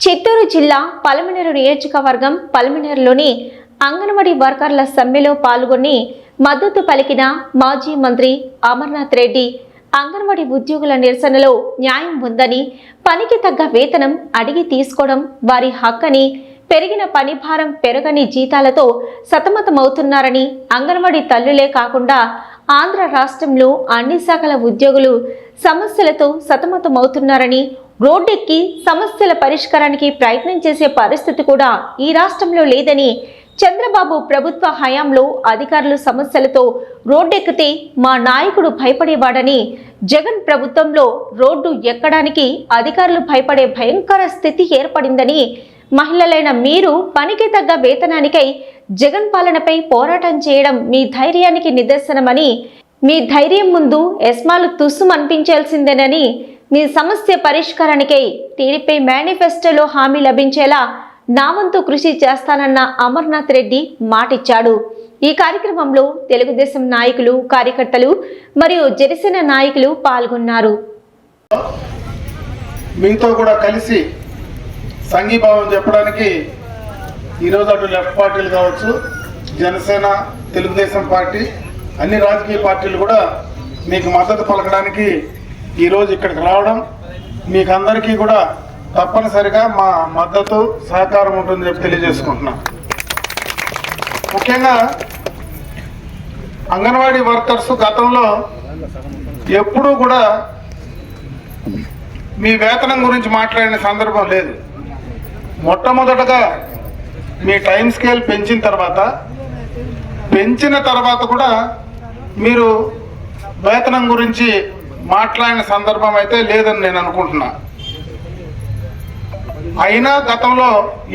చిత్తూరు జిల్లా పలమనేరు నియోజకవర్గం పలమనేరులోని అంగన్వాడీ వర్కర్ల సమ్మెలో పాల్గొని మద్దతు పలికిన మాజీ మంత్రి అమర్నాథ్ రెడ్డి అంగన్వాడీ ఉద్యోగుల నిరసనలో న్యాయం ఉందని పనికి తగ్గ వేతనం అడిగి తీసుకోవడం వారి హక్కని పెరిగిన పని భారం పెరగని జీతాలతో సతమతమవుతున్నారని అంగన్వాడీ తల్లులే కాకుండా ఆంధ్ర రాష్ట్రంలో అన్ని శాఖల ఉద్యోగులు సమస్యలతో సతమతమవుతున్నారని రోడ్డెక్కి సమస్యల పరిష్కారానికి ప్రయత్నం చేసే పరిస్థితి కూడా ఈ రాష్ట్రంలో లేదని చంద్రబాబు ప్రభుత్వ హయాంలో అధికారులు సమస్యలతో రోడ్డెక్కితే మా నాయకుడు భయపడేవాడని జగన్ ప్రభుత్వంలో రోడ్డు ఎక్కడానికి అధికారులు భయపడే భయంకర స్థితి ఏర్పడిందని మహిళలైన మీరు పనికి తగ్గ వేతనానికై జగన్ పాలనపై పోరాటం చేయడం మీ ధైర్యానికి నిదర్శనమని మీ ధైర్యం ముందు ఎస్మాలు తుస్సుమనిపించాల్సిందేనని మీ సమస్య పరిష్కారానికై టీడీపీ మేనిఫెస్టోలో హామీ లభించేలా నావంతు కృషి చేస్తానన్న అమర్నాథ్ రెడ్డి మాటిచ్చాడు. ఈ కార్యక్రమంలో తెలుగుదేశం నాయకులు కార్యకర్తలు మరియు జనసేన నాయకులు పాల్గొన్నారు. మీతో కూడా కలిసి సంఘీభావం చెప్పడానికి ఈరోజు అటు లెఫ్ట్ పార్టీలు కావచ్చు జనసేన తెలుగుదేశం పార్టీ అన్ని రాజకీయ పార్టీలు కూడా మీకు మద్దతు పలకడానికి ఈరోజు ఇక్కడికి రావడం మీకు అందరికీ కూడా తప్పనిసరిగా మా మద్దతు సహకారం ఉంటుందని చెప్పి తెలియజేసుకుంటున్నాం. ముఖ్యంగా అంగన్వాడీ వర్కర్స్ గతంలో ఎప్పుడూ కూడా మీ వేతనం గురించి మాట్లాడిన సందర్భం లేదు. మొట్టమొదటగా మీ టైం స్కేల్ పెంచిన తర్వాత పెంచిన తర్వాత కూడా మీరు వేతనం గురించి మాట్లాడిన సందర్భం అయితే లేదని నేను అనుకుంటున్నా. అయినా గతంలో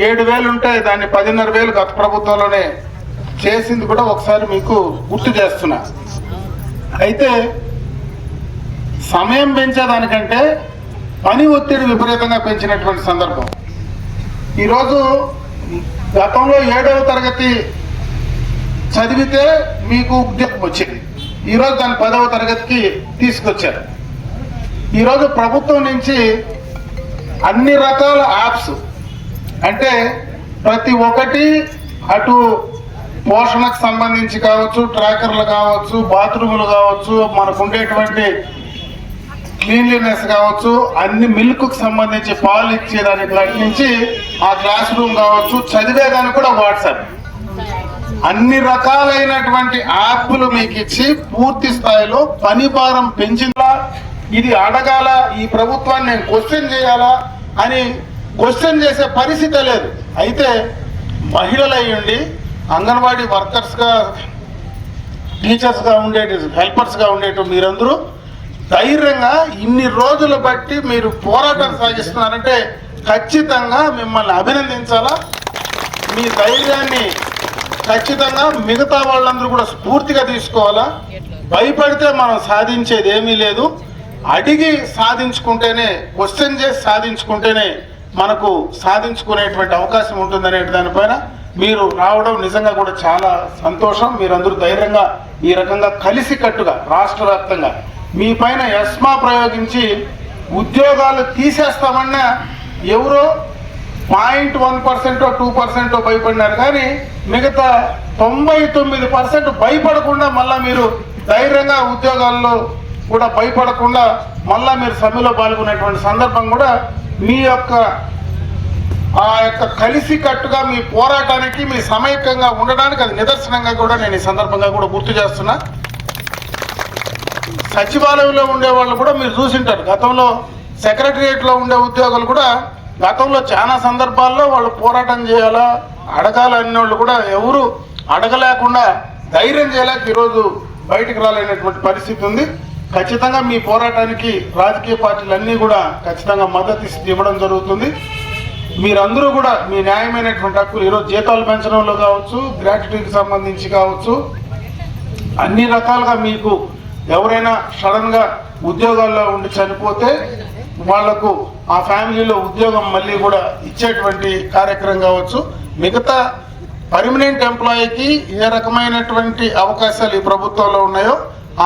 ఏడు వేలు ఉంటే దాన్ని పదిన్నర వేలు గత ప్రభుత్వంలోనే చేసింది కూడా ఒకసారి మీకు గుర్తు చేస్తున్నా. అయితే సమయం పెంచేదానికంటే పని ఒత్తిడి విపరీతంగా పెంచినటువంటి సందర్భం. ఈరోజు గతంలో ఏడవ తరగతి చదివితే మీకు ఉద్యోగం వచ్చింది. ఈరోజు దాన్ని పదవ తరగతికి తీసుకొచ్చారు. ఈరోజు ప్రభుత్వం నుంచి అన్ని రకాల యాప్స్ అంటే ప్రతి ఒక్కటి అటు పోషణకు సంబంధించి కావచ్చు ట్రాకర్లు కావచ్చు బాత్రూములు కావచ్చు మనకు ఉండేటువంటి క్లీన్లీనెస్ కావచ్చు అన్ని మిల్క్కి సంబంధించి పాలు ఇచ్చేదానికి నుంచి ఆ క్లాస్ రూమ్ కావచ్చు చదివేదానికి కూడా వాట్సాప్. అన్ని రకాలైనటువంటి యాప్లు మీకు ఇచ్చి పూర్తి స్థాయిలో పని భారం పెంచిందా? ఇది అడగాల? ఈ ప్రభుత్వాన్ని నేను క్వశ్చన్ చేయాలా? అని క్వశ్చన్ చేసే పరిస్థితి లేదు. అయితే మహిళలు అయ్యండి అంగన్వాడీ వర్కర్స్గా టీచర్స్గా ఉండేటి హెల్పర్స్గా ఉండేటి మీరందరూ ధైర్యంగా ఇన్ని రోజులు బట్టి మీరు పోరాటం సాగిస్తున్నారంటే ఖచ్చితంగా మిమ్మల్ని అభినందించాలా? మీ ధైర్యాన్ని ఖచ్చితంగా మిగతా వాళ్ళందరూ కూడా స్ఫూర్తిగా తీసుకోవాలా? భయపడితే మనం సాధించేది ఏమీ లేదు. అడిగి సాధించుకుంటేనే క్వశ్చన్ చేసి సాధించుకుంటేనే మనకు సాధించుకునేటువంటి అవకాశం ఉంటుందనే దానిపైన మీరు రావడం నిజంగా కూడా చాలా సంతోషం. మీరందరూ ధైర్యంగా ఈ రకంగా కలిసి కట్టుగా రాష్ట్ర వ్యాప్తంగా మీ పైన ఎస్మా ప్రయోగించి ఉద్యోగాలు తీసేస్తామన్నా ఎవరో point one percent two percent భయపడినారు. కానీ మిగతా తొంభై తొమ్మిది పర్సెంట్ భయపడకుండా మళ్ళీ మీరు ధైర్యంగా ఉద్యోగాల్లో కూడా భయపడకుండా మళ్ళా మీరు సమ్మెలో పాల్గొనేటువంటి సందర్భం కూడా మీ యొక్క ఆ యొక్క కలిసి కట్టుగా మీ పోరాటానికి మీ సమైక్యంగా ఉండడానికి అది నిదర్శనంగా కూడా నేను ఈ సందర్భంగా కూడా గుర్తు చేస్తున్నా. సచివాలయంలో ఉండే వాళ్ళు కూడా మీరు చూసింటారు. గతంలో సెక్రటరియట్లో ఉండే ఉద్యోగులు కూడా గతంలో చాలా సందర్భాల్లో వాళ్ళు పోరాటం చేయాలా? అడగాల వాళ్ళు కూడా ఎవరు అడగలేకుండా ధైర్యం చేయలేక ఈరోజు బయటకు రాలేనటువంటి పరిస్థితి ఉంది. ఖచ్చితంగా మీ పోరాటానికి రాజకీయ పార్టీలు అన్నీ కూడా ఖచ్చితంగా మద్దతు ఇవ్వడం జరుగుతుంది. మీరందరూ కూడా మీ న్యాయమైనటువంటి హక్కులు ఈరోజు జీతాలు పెంచడంలో కావచ్చు గ్రాట్యుటీకి సంబంధించి కావచ్చు అన్ని రకాలుగా మీకు ఎవరైనా సడన్గా ఉద్యోగాల్లో ఉండి చనిపోతే వాళ్ళకు ఆ ఫ్యామిలీలో ఉద్యోగం మళ్ళీ కూడా ఇచ్చేటువంటి కార్యక్రమం కావచ్చు. మిగతా పర్మనెంట్ ఎంప్లాయీకి ఏ రకమైనటువంటి అవకాశాలు ఈ ప్రభుత్వంలో ఉన్నాయో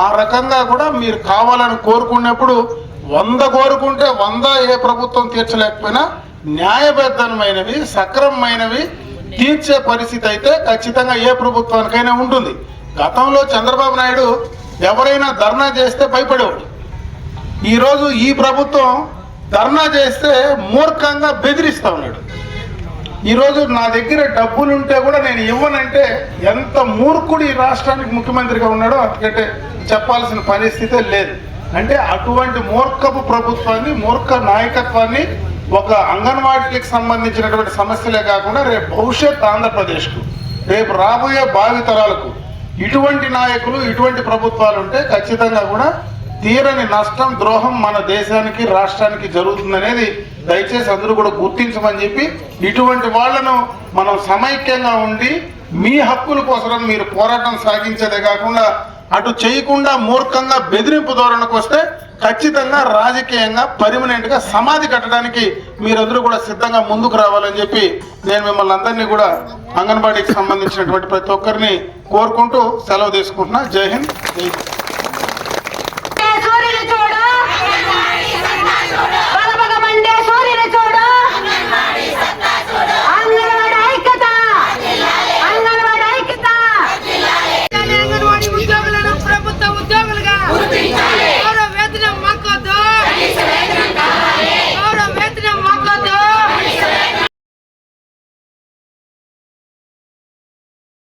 ఆ రకంగా కూడా మీరు కావాలని కోరుకున్నప్పుడు వంద కోరుకుంటే వంద ఏ ప్రభుత్వం తీర్చలేకపోయినా న్యాయబద్ధమైనవి సక్రమమైనవి తీర్చే పరిస్థితి అయితే ఖచ్చితంగా ఏ ప్రభుత్వానికైనా ఉంటుంది. గతంలో చంద్రబాబు నాయుడు ఎవరైనా ధర్నా చేస్తే భయపడేవాడు. ఈరోజు ఈ ప్రభుత్వం ధర్నా చేస్తే మూర్ఖంగా బెదిరిస్తా ఉన్నాడు. ఈరోజు నా దగ్గర డబ్బులు ఉంటే కూడా నేను ఇవ్వనంటే ఎంత మూర్ఖుడు ఈ రాష్ట్రానికి ముఖ్యమంత్రిగా ఉన్నాడో అందుకంటే చెప్పాల్సిన పరిస్థితే లేదు. అంటే అటువంటి మూర్ఖపు ప్రభుత్వాన్ని మూర్ఖ నాయకత్వాన్ని ఒక అంగన్వాడీలకు సంబంధించినటువంటి సమస్యలే కాకుండా రేపు భవిష్యత్ ఆంధ్రప్రదేశ్కు రేపు రాబోయే భావితరాలకు ఇటువంటి నాయకులు ఇటువంటి ప్రభుత్వాలు ఉంటే ఖచ్చితంగా కూడా తీరని నష్టం ద్రోహం మన దేశానికి రాష్ట్రానికి జరుగుతుందనేది దయచేసి అందరూ కూడా గుర్తించమని చెప్పి ఇటువంటి వాళ్ళను మనం సమైక్యంగా ఉండి మీ హక్కుల కోసం మీరు పోరాటం సాగించేదే కాకుండా అటు చేయకుండా మూర్ఖంగా బెదిరింపు ధోరణకు వస్తే ఖచ్చితంగా రాజకీయంగా పర్మనెంట్గా సమాధి కట్టడానికి మీరందరూ కూడా సిద్ధంగా ముందుకు రావాలని చెప్పి నేను మిమ్మల్ని అందరినీ కూడా అంగన్వాడీకి సంబంధించినటువంటి ప్రతి ఒక్కరిని కోరుకుంటూ సెలవు తీసుకుంటున్నా. జై హింద్ జై హింద్.